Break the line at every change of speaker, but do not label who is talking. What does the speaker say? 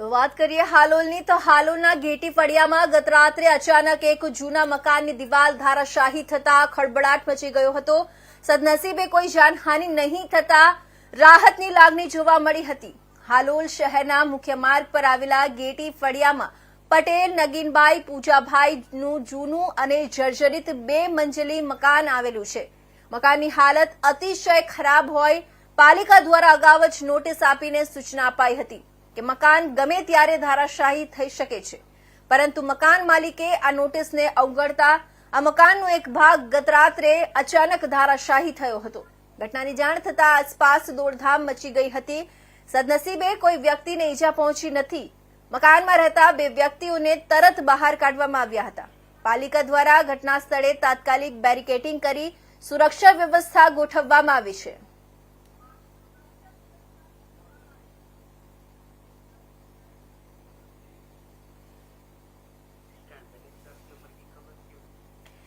વાત કરીએ હાલોલની, તો હાલોલના ઘેટી ફળિયામાં ગત રાત્રે અચાનક એક જૂના મકાનની દિવાલ ધારાશાહી થતા ખડબડાટ મચી ગયો હતો. સદનસીબે કોઈ જાનહાનિ નહીં થતા રાહતની લાગણી જોવા મળી હતી. હાલોલ શહેરના મુખ્ય માર્ગ પર આવેલા ગેટી ફળિયામાં પટેલ નગીનભાઈ પૂજાભાઈનું જૂનું અને જર્જરિત બે મંજિલી મકાન આવેલું છે. મકાનની હાલત અતિશય ખરાબ હોય પાલિકા દ્વારા અગાઉ જ નોટિસ આપીને સૂચના અપાઈ હતી. કે મકાન ગમે ત્યારે ધારાશાહી થઈ શકે છે. પરંતુ મકાન માલિકે આ નોટિસને અવગણતા આ મકાનનો એક ભાગ ગત રાત્રે અચાનક ધારાશાહી થયો હતો. ઘટનાની જાણ થતાં આસપાસ દોડધામ મચી ગઈ હતી. સદનસીબે કોઈ વ્યક્તિને ઈજા પહોંચી નથી. મકાનમાં રહેતા બે વ્યક્તિઓને તરત બહાર કાઢવામાં આવ્યા હતા. પાલિકા દ્વારા ઘટના સ્થળે તાત્કાલિક બેરિકેટિંગ કરી સુરક્ષા વ્યવસ્થા ગોઠવવામાં આવી છે.